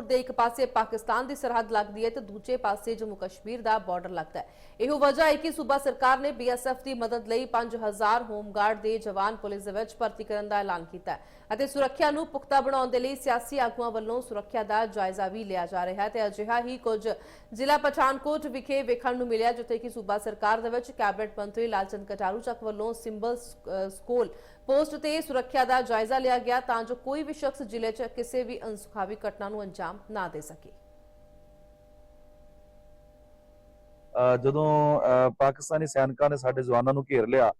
ਪਠਾਨਕੋਟ ਦੇ ਇੱਕ ਪਾਸੇ ਪਾਕਿਸਤਾਨ ਦੀ ਸਰਹੱਦ ਲੱਗਦੀ ਹੈ ਤੇ ਦੂਜੇ ਪਾਸੇ ਜੰਮੂ ਕਸ਼ਮੀਰ ਦਾ ਬਾਰਡਰ ਲੱਗਦਾ ਹੈ। ਇਹੋ ਵਜ੍ਹਾ ਹੈ ਕਿ ਸੂਬਾ ਸਰਕਾਰ ਨੇ ਬੀਐਸਐਫ ਦੀ ਮਦਦ ਲਈ 5000 ਹੋਮਗਾਰਡ ਦੇ ਜਵਾਨ ਪੁਲਿਸ ਦੇ ਵਿੱਚ ਭਰਤੀ ਕਰਨ ਦਾ ਐਲਾਨ ਕੀਤਾ ਹੈ ਅਤੇ ਸੁਰੱਖਿਆ ਨੂੰ ਪੁਖਤਾ ਬਣਾਉਣ ਦੇ ਲਈ ਸਿਆਸੀ ਆਗੂਆਂ ਵੱਲੋਂ ਸੁਰੱਖਿਆ ਦਾ ਜਾਇਜ਼ਾ ਵੀ ਲਿਆ ਜਾ ਰਿਹਾ ਹੈ ਤੇ ਅਜਿਹਾ ਹੀ ਕੁਝ ਜ਼ਿਲ੍ਹਾ ਪਠਾਨਕੋਟ ਵਿਖੇ ਵੇਖਣ ਨੂੰ ਮਿਲਿਆ, ਜਿੱਥੇ ਕਿ ਸੂਬਾ ਸਰਕਾਰ ਦੇ ਵਿੱਚ ਕੈਬਨਿਟ ਮੰਤਰੀ ਲਾਲਚੰਦ ਕਟਾਰੂ ਚੱਕ ਵੱਲੋਂ ਸਿੰਬਲ ਸਕੂਲ ਪੋਸਟ ਤੇ ਸੁਰੱਖਿਆ ਦਾ ਜਾਇਜ਼ਾ ਲਿਆ ਗਿਆ ਤਾਂ ਜੋ ਕੋਈ ਵੀ ਸ਼ਖਸ ਜ਼ਿਲ੍ਹੇ 'ਚ ਕਿਸੇ ਵੀ ਅਨਸੁਖਾਵੀ ਘਟਨਾ ਨੂੰ ਅੰਜਾਮ ਨਾ ਦੇ ਜਦੋਂ ਪਾਕਿਸਤਾਨੀ ਸੈਨਿਕਾਂ ਨੇ ਸਾਡੇ ਜਵਾਨਾਂ ਨੂੰ ਘੇਰ ਲਿਆ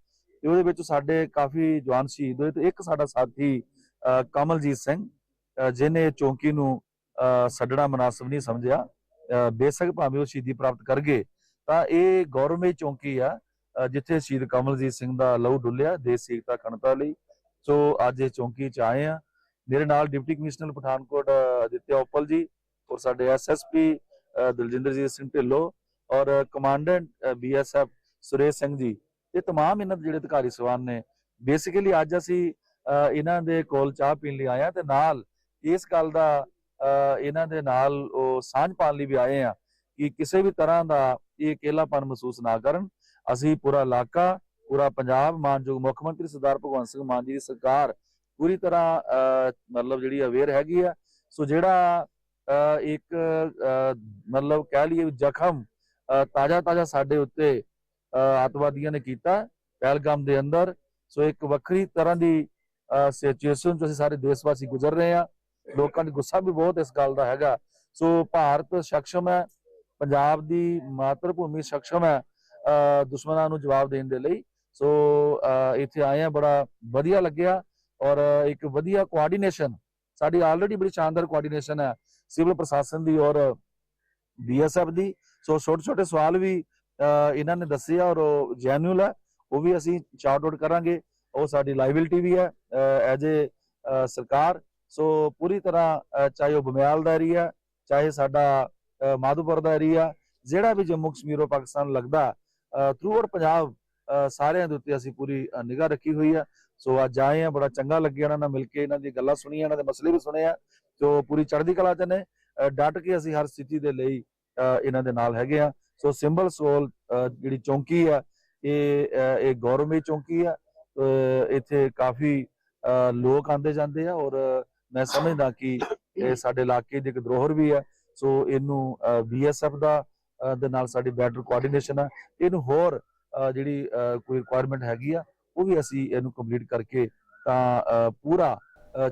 ਤੇ ਉਹਦੇ ਵਿੱਚ ਸਾਡੇ ਕਾਫੀ ਜਵਾਨ ਸ਼ਹੀਦ ਹੋਏ ਤੇ ਇੱਕ ਸਾਡਾ ਸਾਥੀ ਕਮਲਜੀਤ ਸਿੰਘ ਜਿਨੇ ਚੌਂਕੀ ਨੂੰ ਛੱਡਣਾ ਮناسب ਨਹੀਂ ਸਮਝਿਆ ਬੇਸ਼ੱਕ ਭਾਵੇਂ ਉਹ ਸ਼ਹੀਦੀ ਪ੍ਰਾਪਤ ਕਰ ਗਏ ਤਾਂ ਇਹ ਗੌਰਵਮਈ ਚੌਂਕੀ ਆ ਜਿੱਥੇ ਸ਼ਹੀਦ ਕਮਲਜੀਤ ਸਿੰਘ ਦਾ ਲਹੂ ਡੁੱਲਿਆ ਦੇਸ਼ ਏਕਤਾ ਖਣਤਾ ਲਈ ਸੋ ਅੱਜ ਇਹ ਚੌਂਕੀ 'ਚ ਆਏ ਆ ਮੇਰੇ ਨਾਲ ਡਿਪਟੀ ਕਮਿਸ਼ਨਰ ਪਠਾਨਕੋਟ ਅਹ ਅਦਿੱਤਿਆ ਉਪਲ ਜੀ ਔਰ ਸਾਡੇ ਐਸਐਸਪੀ ਦਲਜਿੰਦਰਜੀਤ ਸਿੰਘ ਢਿੱਲੋਂ ਔਰ ਕਮਾਂਡੈਂਟ ਬੀਐਸਐਫ ਸੁਰੇਸ਼ ਸਿੰਘ ਜੀ ਇਹ तमाम ਇਹਨਾਂ ਦੇ ਜਿਹੜੇ ਅਧਿਕਾਰੀ ਸਵਾਨ ਨੇ ਬੇਸਿਕਲੀ ਅੱਜ ਅਸੀਂ ਅਹ, ਇਹਨਾਂ ਦੇ ਕੋਲ ਚਾਹ ਪੀਣ ਲਈ ਆਏ ਆ ਤੇ ਨਾਲ ਇਸ ਗੱਲ ਦਾ ਅਹ, ਇਹਨਾਂ ਦੇ ਨਾਲ ਉਹ ਸਾਂਝ ਪਾਉਣ ਲਈ ਵੀ ਆਏ ਆ ਕਿ ਕਿਸੇ ਵੀ ਤਰ੍ਹਾਂ ਦਾ ਇਹ ਇਕੱਲਾਪਨ ਮਹਿਸੂਸ ਨਾ ਕਰਨ ਅਸੀਂ ਪੂਰਾ ਇਲਾਕਾ, ਪੂਰਾ ਪੰਜਾਬ, ਮਾਨਯੋਗ ਮੁੱਖ ਮੰਤਰੀ ਸਰਦਾਰ ਭਗਵੰਤ ਸਿੰਘ ਮਾਨ ਜੀ ਦੀ ਸਰਕਾਰ ਪੂਰੀ ਤਰ੍ਹਾਂ ਮਤਲਬ ਜਿਹੜੀ ਅਵੇਅਰ ਹੈਗੀ ਆ। ਸੋ ਜਿਹੜਾ ਇੱਕ ਮਤਲਬ ਕਹਿ ਲਈਏ ਜ਼ਖਮ ਤਾਜ਼ਾ ਤਾਜ਼ਾ ਸਾਡੇ ਉੱਤੇ ਆਤਵਾਦੀਆਂ ਨੇ ਕੀਤਾ ਪਹਿਲਗਾਮ ਦੇ ਅੰਦਰ। ਸੋ ਇੱਕ ਵੱਖਰੀ ਤਰ੍ਹਾਂ ਦੀ ਸਿਚੁਏਸ਼ਨ 'ਚ ਅਸੀਂ ਸਾਰੇ ਦੇਸ਼ ਵਾਸੀ ਗੁਜ਼ਰ ਰਹੇ ਆ ਲੋਕਾਂ ਦਾ ਗੁੱਸਾ ਵੀ ਬਹੁਤ ਇਸ ਗੱਲ ਦਾ ਹੈਗਾ। ਸੋ ਭਾਰਤ ਸਖਸ਼ਮ ਹੈ, ਪੰਜਾਬ ਦੀ ਮਾਤਰ ਭੂਮੀ ਸਖਸ਼ਮ ਹੈ। ਦੁਸ਼ਮਣਾਂ ਨੂੰ ਜਵਾਬ ਦੇਣ ਦੇ ਲਈ। ਸੋ ਇੱਥੇ ਆਏ ਆ ਬੜਾ ਵਧੀਆ ਲੱਗਿਆ ਔਰ ਇੱਕ ਵਧੀਆ ਕੋਆਰਡੀਨੇਸ਼ਨ ਸਾਡੀ ਆਲਰੇਡੀ ਬੜੀ ਸ਼ਾਨਦਾਰ ਕੋਆਰਡੀਨੇਸ਼ਨ ਹੈ ਸਿਵਲ ਪ੍ਰਸ਼ਾਸਨ ਦੀ ਔਰ ਬੀਐਸਐਫ ਦੀ। ਸੋ ਛੋਟੇ ਛੋਟੇ ਸਵਾਲ ਵੀ ਇਹਨਾਂ ਨੇ ਦੱਸਿਆ ਔਰ ਉਹ ਜੈਨੂਅਲ ਹੈ, ਉਹ ਵੀ ਅਸੀਂ ਚਾਰਟ ਆਊਟ ਕਰਾਂਗੇ। ਉਹ ਸਾਡੀ ਲਾਇਬਿਲਿਟੀ ਵੀ ਹੈ ਐਜ ਏ ਸਰਕਾਰ। ਸੋ ਪੂਰੀ ਤਰ੍ਹਾਂ ਚਾਹੇ ਉਹ ਬਮਿਆਲ ਦਾ ਏਰੀਆ, ਚਾਹੇ ਸਾਡਾ, ਅਹ, ਮਾਧੋਪੁਰ ਦਾ ਏਰੀਆ, ਜਿਹੜਾ ਵੀ ਜੰਮੂ ਕਸ਼ਮੀਰ ਔਰ ਪਾਕਿਸਤਾਨ ਲੱਗਦਾ ਥਰੂ ਪੰਜਾਬ ਸਾਰਿਆਂ ਦੇ ਉੱਤੇ ਅਸੀਂ ਪੂਰੀ ਨਿਗਾਹ ਰੱਖੀ ਹੋਈ ਆ। ਸੋ ਅੱਜ ਆਏ ਆ, ਬੜਾ ਚੰਗਾ ਲੱਗਿਆ ਇਹਨਾਂ ਨਾਲ ਮਿਲ ਕੇ, ਇਹਨਾਂ ਦੀ ਗੱਲਾਂ ਸੁਣੀਆਂ, ਇਹਨਾਂ ਦੇ ਮਸਲੇ ਵੀ ਸੁਣੇ ਆ। ਸੋ ਪੂਰੀ ਚੜ੍ਹਦੀ ਕਲਾ ਚ ਨੇ। ਡਟ ਕੇ ਅਸੀਂ ਹਰ ਸਥਿਤੀ ਦੇ ਲਈ ਇਹਨਾਂ ਦੇ ਨਾਲ ਹੈਗੇ ਆ। ਸੋ ਸਿੰਬਲ ਸੋਲ ਜਿਹੜੀ ਚੌਂਕੀ ਆ, ਇਹ, ਅਹ, ਇਹ ਗੌਰਵਮਈ ਚੌਂਕੀ ਆ। ਇੱਥੇ ਕਾਫੀ, ਅਹ, ਲੋਕ ਆਂਦੇ ਜਾਂਦੇ ਆ ਔਰ ਮੈਂ ਸਮਝਦਾ ਕਿ ਇਹ ਸਾਡੇ ਇਲਾਕੇ ਦੀ ਇੱਕ ਧਰੋਹਰ ਵੀ ਆ। ਸੋ ਇਹਨੂੰ ਬੀਐਸਐਫ ਦਾ ਦੇ ਨਾਲ ਸਾਡੀ ਬੈਟਰ ਕੋਆਰਡੀਨੇਸ਼ਨ ਆ। ਇਹਨੂੰ ਹੋਰ ਜਿਹੜੀ ਕੋਈ ਰਿਕੁਆਇਰਮੈਂਟ ਹੈਗੀ ਆ, ਉਹ ਵੀ ਅਸੀਂ ਇਹਨੂੰ ਕੰਪਲੀਟ ਕਰਕੇ ਤਾਂ ਪੂਰਾ, ਅਹ